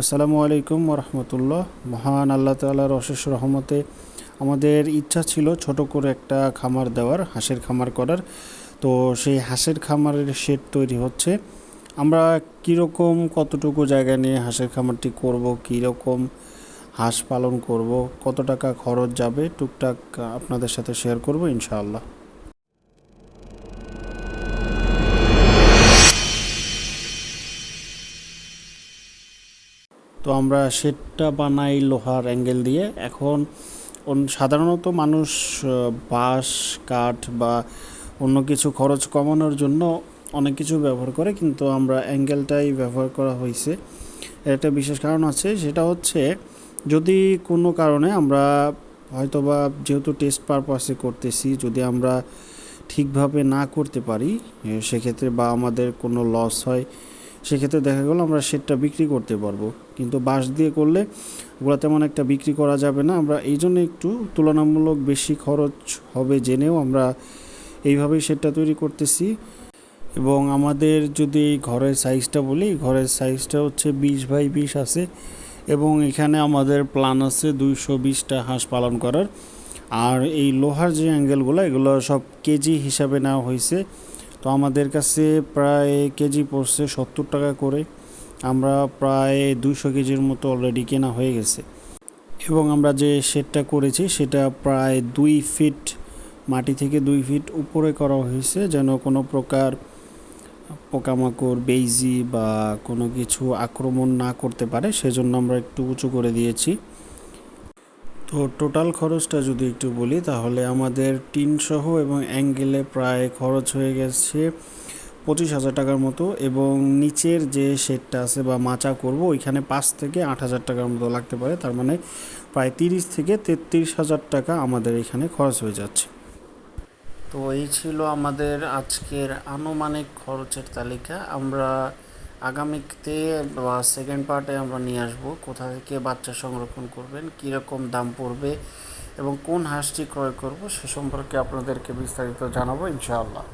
আসসালামু আলাইকুম রহমতুল্লাহ মহান আল্লাহ তালার অশেষ রহমতে আমাদের ইচ্ছা ছিল ছোট করে একটা খামার দেওয়ার, হাঁসের খামার করার। তো সেই হাঁসের খামারের শেড তৈরি হচ্ছে। আমরা কীরকম, কতটুকু জায়গা নিয়ে হাঁসের খামারটি করব, কীরকম হাঁস পালন করব, কত টাকা খরচ যাবে, টুকটাক আপনাদের সাথে শেয়ার করব ইনশাআল্লাহ। তো আমরা শেডটা বানাই লোহার অ্যাঙ্গেল দিয়ে। এখন সাধারণত মানুষ বাঁশ, কাঠ বা অন্য কিছু খরচ কমানোর জন্য অনেক কিছু ব্যবহার করে, কিন্তু আমরা অ্যাঙ্গেলটাই ব্যবহার করা হয়েছে একটা বিশেষ কারণ আছে, সেটা হচ্ছে যদি কোনো কারণে আমরা হয়তোবা যেহেতু টেস্ট পারপাসে করতেছি, যদি আমরা ঠিকভাবে না করতে পারি সেক্ষেত্রে বা আমাদের কোনো লস হয় সেক্ষেত্রে দেখা গেলো আমরা সেটটা বিক্রি করতে পারব। কিন্তু বাঁশ দিয়ে করলে ওগুলো তেমন একটা বিক্রি করা যাবে না। আমরা এই জন্য একটু তুলনামূলক বেশি খরচ হবে জেনেও আমরা এইভাবেই সেটটা তৈরি করতেছি। এবং আমাদের যদি এই ঘরের সাইজটা বলি, ঘরের সাইজটা হচ্ছে বিশ বাই বিশ আছে। এবং এখানে আমাদের প্ল্যান আছে দুইশো বিশটা হাঁস পালন করার। আর এই লোহার যে অ্যাঙ্গেলগুলো এগুলো সব কেজি হিসাবে নেওয়া হয়েছে। তো আমাদের কাছে প্রায় কেজি পড়ছে সত্তর টাকা করে। আমরা প্রায় দুইশো কেজির মতো অলরেডি কেনা হয়ে গেছে। এবং আমরা যে শেডটা করেছি, সেটা প্রায় দুই ফিট মাটি থেকে দুই ফিট উপরে করা হয়েছে, যেন কোনো প্রকার পোকামাকড়, বেইজি বা কোনো কিছু আক্রমণ না করতে পারে। সেজন্য আমরা একটু উঁচু করে দিয়েছি। তো টোটাল খরচটা যদি একটু বলি, তাহলে আমাদের টিন সহ এবং অ্যাঙ্গেলে প্রায় খরচ হয়ে গেছে পঁচিশ হাজার টাকার মতো এবং নিচের যে শেডটা আছে বা মাচা করব, ওইখানে পাঁচ থেকে আট হাজার টাকার মতো লাগতে পারে। তার মানে প্রায় তিরিশ থেকে তেত্রিশ হাজার টাকা আমাদের এখানে খরচ হয়ে যাচ্ছে। তো এই ছিল আমাদের আজকের আনুমানিক খরচের তালিকা। আমরা আগামীতে সেকেন্ড পার্টে আমরা নিয়ে আসব। কোথা থেকে বাচ্চা সংরক্ষণ করবেন, কীরকম দাম পড়বে এবং কোন হাঁসটি ক্রয় করব, সে সম্পর্কে আপনাদেরকে বিস্তারিত জানাব, ইনশাআল্লাহ।